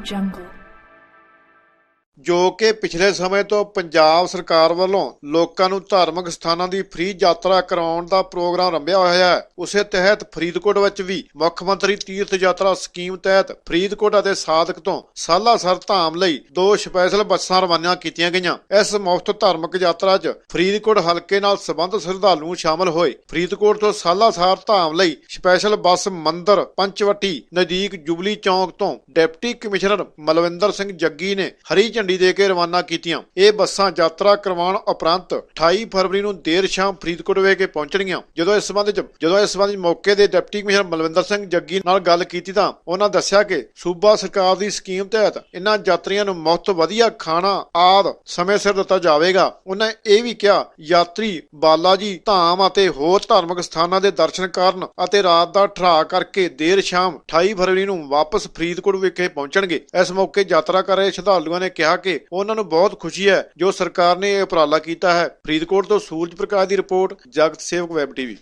jungle. ਜੋ ਕਿ ਪਿਛਲੇ ਸਮੇਂ ਤੋਂ ਪੰਜਾਬ ਸਰਕਾਰ ਵੱਲੋਂ ਲੋਕਾਂ ਨੂੰ ਧਾਰਮਿਕ ਸਥਾਨਾਂ ਦੀ ਫ੍ਰੀ ਯਾਤਰਾ ਕਰਾਉਣ ਦਾ ਪ੍ਰੋਗਰਾਮ ਰੰਭਿਆ ਹੋਇਆ ਹੈ। ਉਸੇ ਤਹਿਤ ਫਰੀਦਕੋਟ ਵਿੱਚ ਵੀ ਮੁੱਖ ਮੰਤਰੀ ਤੀਰਥ ਯਾਤਰਾ ਸਕੀਮ ਤਹਿਤ ਫਰੀਦਕੋਟ ਅਤੇ ਸਾਦਕ ਤੋਂ ਸਾਲਾਸਰ ਧਾਮ ਲਈ ਦੋ ਸਪੈਸ਼ਲ ਬੱਸਾਂ ਰਵਾਨਾ ਕੀਤੀਆਂ ਗਈਆਂ। ਇਸ ਮੁਫਤ ਧਾਰਮਿਕ ਯਾਤਰਾ 'ਚ ਫਰੀਦਕੋਟ ਹਲਕੇ ਨਾਲ ਸੰਬੰਧ ਸ਼ਰਧਾਲੂ ਸ਼ਾਮਲ ਹੋਏ। ਫਰੀਦਕੋਟ ਤੋਂ ਸਾਲਾਸਰ ਧਾਮ ਲਈ ਸਪੈਸ਼ਲ ਬੱਸ ਮੰਦਰ ਪੰਚਵਟੀ ਨਜ਼ਦੀਕ ਜੁਬਲੀ ਚੌਂਕ ਤੋਂ ਡਿਪਟੀ ਕਮਿਸ਼ਨਰ ਮਲਵਿੰਦਰ ਸਿੰਘ ਜੱਗੀ ਨੇ ਹਰੀ ਝੰਡੀ ਦੇ ਕੇ ਰਵਾਨਾ ਕੀਤੀਆਂ। ਇਹ ਬੱਸਾਂ ਯਾਤਰਾ ਕਰਵਾਉਣ ਉਪਰੰਤ 28 ਫਰਵਰੀ ਨੂੰ ਦੇਰ ਸ਼ਾਮ ਫਰੀਦਕੋਟ ਵਿਖੇ ਪਹੁੰਚਣਗੀਆਂ। ਜਦੋਂ ਇਸ ਸੰਬੰਧ ਵਿੱਚ ਜਦੋਂ ਇਸ ਸੰਬੰਧ ਵਿੱਚ ਮੌਕੇ ਦੇ ਡਿਪਟੀ ਕਮਿਸ਼ਨਰ ਮਲਵਿੰਦਰ ਸਿੰਘ ਜੱਗੀ ਨਾਲ ਗੱਲ ਕੀਤੀ ਤਾਂ ਉਹਨਾਂ ਦੱਸਿਆ ਕਿ ਸੂਬਾ ਸਰਕਾਰ ਦੀ ਸਕੀਮ ਤਹਿਤ ਇਹਨਾਂ ਯਾਤਰੀਆਂ ਨੂੰ ਮੁਫਤ ਵਧੀਆ ਖਾਣਾ ਆਦ ਸਮੇਂ ਸਿਰ ਦਿੱਤਾ ਜਾਵੇਗਾ। ਉਹਨਾਂ ਇਹ ਵੀ ਕਿਹਾ, ਯਾਤਰੀ ਬਾਲਾ ਜੀ ਧਾਮ ਅਤੇ ਹੋਰ ਧਾਰਮਿਕ ਸਥਾਨਾਂ ਦੇ ਦਰਸ਼ਨ ਕਰਨ ਅਤੇ ਰਾਤ ਦਾ ਠਰਾ ਕਰਕੇ ਦੇਰ ਸ਼ਾਮ 28 ਫਰਵਰੀ ਨੂੰ ਵਾਪਸ ਫਰੀਦਕੋਟ ਵਿਖੇ ਪਹੁੰਚਣਗੇ। ਇਸ ਮੌਕੇ ਯਾਤਰਾ ਕਰ ਰਹੇ ਸ਼ਰਧਾਲੂਆਂ ਨੇ ਕਿਹਾ ਕਿ ਉਹਨਾਂ ਨੂੰ ਬਹੁਤ ਖੁਸ਼ੀ ਹੈ ਜੋ ਸਰਕਾਰ ਨੇ ਇਹ ਉਪਰਾਲਾ ਕੀਤਾ ਹੈ। ਫਰੀਦਕੋਟ ਤੋਂ ਸੂਰਜ ਪ੍ਰਕਾਸ਼ ਦੀ ਰਿਪੋਰਟ, ਜਗਤ ਸੇਵਕ ਵੈਬ ਟੀਵੀ।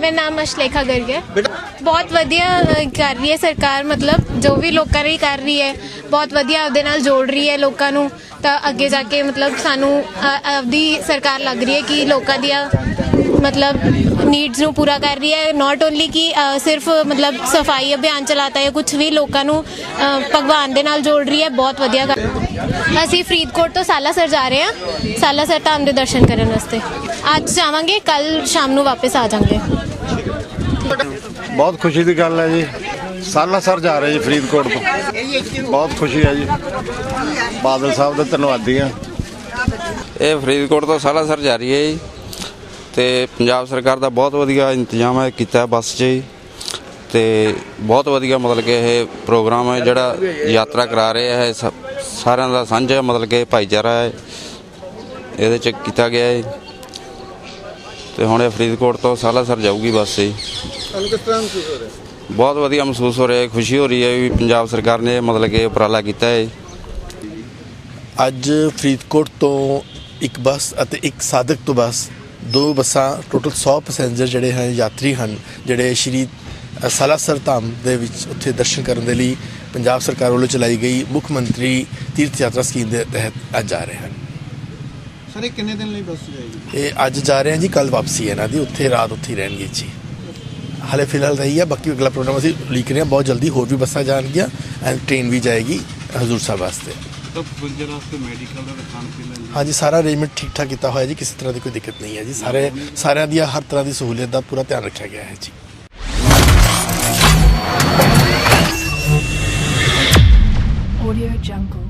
ਮੇਰਾ ਨਾਮ ਅਸ਼ਲੇਖਾ ਗਰਗ ਹੈ। ਬਹੁਤ ਵਧੀਆ ਅ, ਕਰ ਰਹੀ ਹੈ ਸਰਕਾਰ ਮਤਲਬ ਜੋ ਵੀ ਲੋਕਾਂ ਲਈ ਕਰ ਰਹੀ ਹੈ ਬਹੁਤ ਵਧੀਆ ਉਹਦੇ ਨਾਲ ਜੋੜ ਰਹੀ ਹੈ ਲੋਕਾਂ ਨੂੰ। ਤਾਂ ਅੱਗੇ ਜਾ ਕੇ ਮਤਲਬ ਸਾਨੂੰ ਅ, ਆਪਦੀ ਸਰਕਾਰ ਲੱਗ ਰਹੀ ਹੈ ਕਿ ਲੋਕਾਂ ਦੀਆਂ ਮਤਲਬ ਨੀਡਸ ਨੂੰ ਪੂਰਾ ਕਰ ਰਹੀ ਹੈ। ਨਾਟ ਓਨਲੀ ਕਿ ਅ, ਸਿਰਫ ਮਤਲਬ ਸਫ਼ਾਈ ਅਭਿਆਨ ਚਲਾਤਾ ਹੈ ਕੁਝ ਵੀ ਲੋਕਾਂ ਨੂੰ ਅ, ਭਗਵਾਨ ਦੇ ਨਾਲ ਜੋੜ ਰਹੀ ਹੈ ਬਹੁਤ ਵਧੀਆ ਕਰ ਅਸੀਂ ਫਰੀਦਕੋਟ ਤੋਂ ਸਾਲਾਸਰ ਜਾ ਰਹੇ ਹਾਂ। ਸਾਲਾਸਰ ਧਾਮ ਦੇ ਦਰਸ਼ਨ ਕਰਨ ਵਾਸਤੇ। ਅੱਜ ਜਾਵਾਂਗੇ ਕੱਲ ਸ਼ਾਮ ਨੂੰ ਵਾਪਸ ਆ ਜਾਵਾਂਗੇ। ਬਹੁਤ ਖੁਸ਼ੀ ਦੀ ਗੱਲ ਹੈ ਜੀ। ਸਾਲਾਸਰ ਜਾ ਰਹੇ ਜੀ ਫਰੀਦਕੋਟ ਤੋਂ। ਬਹੁਤ ਖੁਸ਼ੀ ਹੈ ਜੀ। ਬਾਦਲ ਸਾਹਿਬ ਦਾ ਧੰਨਵਾਦੀ ਹਾਂ। ਇਹ ਫਰੀਦਕੋਟ ਤੋਂ ਸਾਲਾਸਰ ਜਾ ਰਹੀ ਹੈ ਜੀ। ਤੇ ਪੰਜਾਬ ਸਰਕਾਰ ਦਾ ਬਹੁਤ ਵਧੀਆ ਇੰਤਜ਼ਾਮ ਹੈ, ਕੀਤਾ ਬੱਸ 'ਚ ਜੀ। ਤੇ ਬਹੁਤ ਵਧੀਆ ਮਤਲਬ ਕਿ ਇਹ ਪ੍ਰੋਗਰਾਮ ਹੈ, ਜਿਹੜਾ ਯਾਤਰਾ ਕਰਾ ਰਹੇ ਹੈ ਸਾਰਿਆਂ ਦਾ ਸਾਂਝਾ ਮਤਲਬ ਕਿ ਭਾਈਚਾਰਾ ਹੈ। ਇਹਦੇ 'ਚ ਕੀਤਾ ਗਿਆ ਹੈ। ਤੇ ਹੁਣ ਇਹ ਫਰੀਦਕੋਟ ਤੋਂ ਸਾਲਾਸਰ ਜਾਊਗੀ ਬੱਸ ਜੀ ਤੁਹਾਨੂੰ ਕਿਸ ਤਰ੍ਹਾਂ ਮਹਿਸੂਸ ਹੋ ਰਿਹਾ? ਬਹੁਤ ਵਧੀਆ ਮਹਿਸੂਸ ਹੋ ਰਿਹਾ ਹੈ ਖੁਸ਼ੀ ਹੋ ਰਹੀ ਹੈ ਵੀ ਪੰਜਾਬ ਸਰਕਾਰ ਨੇ ਮਤਲਬ ਕਿ ਉਪਰਾਲਾ ਕੀਤਾ ਹੈ। ਅੱਜ ਫਰੀਦਕੋਟ ਤੋਂ ਇੱਕ ਬੱਸ ਅਤੇ ਇੱਕ ਸਾਦਕ ਤੋਂ ਬੱਸ ਦੋ ਬੱਸਾਂ ਟੋਟਲ 100 ਪੈਸੇਂਜਰ ਜਿਹੜੇ ਹਨ ਯਾਤਰੀ ਹਨ ਜਿਹੜੇ ਸ਼੍ਰੀ ਸਾਲਾਸਰ ਧਾਮ ਦੇ ਵਿੱਚ ਉੱਥੇ ਦਰਸ਼ਨ ਕਰਨ ਦੇ ਲਈ ਪੰਜਾਬ ਸਰਕਾਰ ਵੱਲੋਂ ਚਲਾਈ ਗਈ ਮੁੱਖ ਮੰਤਰੀ ਤੀਰਥ ਯਾਤਰਾ ਸਕੀਮ ਦੇ ਤਹਿਤ ਅੱਜ ਜਾ ਰਹੇ ਹਨ। ਸਰ ਇਹ ਕਿੰਨੇ ਦਿਨ ਲਈ ਬੱਸ ਜਾਏਗੀ? ਇਹ ਅੱਜ ਜਾ ਰਹੇ ਹਨ ਜੀ ਕੱਲ ਵਾਪਸੀ ਹੈ ਇਹਨਾਂ ਦੀ। ਉੱਥੇ ਰਾਤ ਉੱਥੇ ਹੀ ਰਹਿਣਗੇ ਜੀ। ਹਾਲੇ ਫਿਲਹਾਲ ਰਹੀ ਹੈ ਬਾਕੀ ਅਗਲਾ ਪ੍ਰੋਗਰਾਮ ਅਸੀਂ ਉਲੀਕ ਰਹੇ ਹਾਂ। ਬਹੁਤ ਜਲਦੀ ਹੋਰ ਵੀ ਬੱਸਾਂ ਜਾਣਗੀਆਂ ਐਂਡ ਟ੍ਰੇਨ ਵੀ ਜਾਏਗੀ ਹਜ਼ੂਰ ਸਾਹਿਬ ਵਾਸਤੇ। ਤਾਂ ਗੁੰਜਰ ਵਾਸਤੇ ਮੈਡੀਕਲ ਦਾ ਖਾਣ ਪੀਣ ਦਾ ਹਾਂਜੀ ਸਾਰਾ ਅਰੇਂਜਮੈਂਟ ਠੀਕ ਠਾਕ ਕੀਤਾ ਹੋਇਆ ਜੀ ਕਿਸੇ ਤਰ੍ਹਾਂ ਦੀ ਕੋਈ ਦਿੱਕਤ ਨਹੀਂ ਹੈ ਜੀ। ਸਾਰੇ ਸਾਰਿਆਂ ਦੀ ਹਰ ਤਰ੍ਹਾਂ ਦੀ ਸਹੂਲੀਅਤ ਦਾ ਪੂਰਾ ਧਿਆਨ ਰੱਖਿਆ ਗਿਆ ਹੈ ਜੀ। Audio Jungle.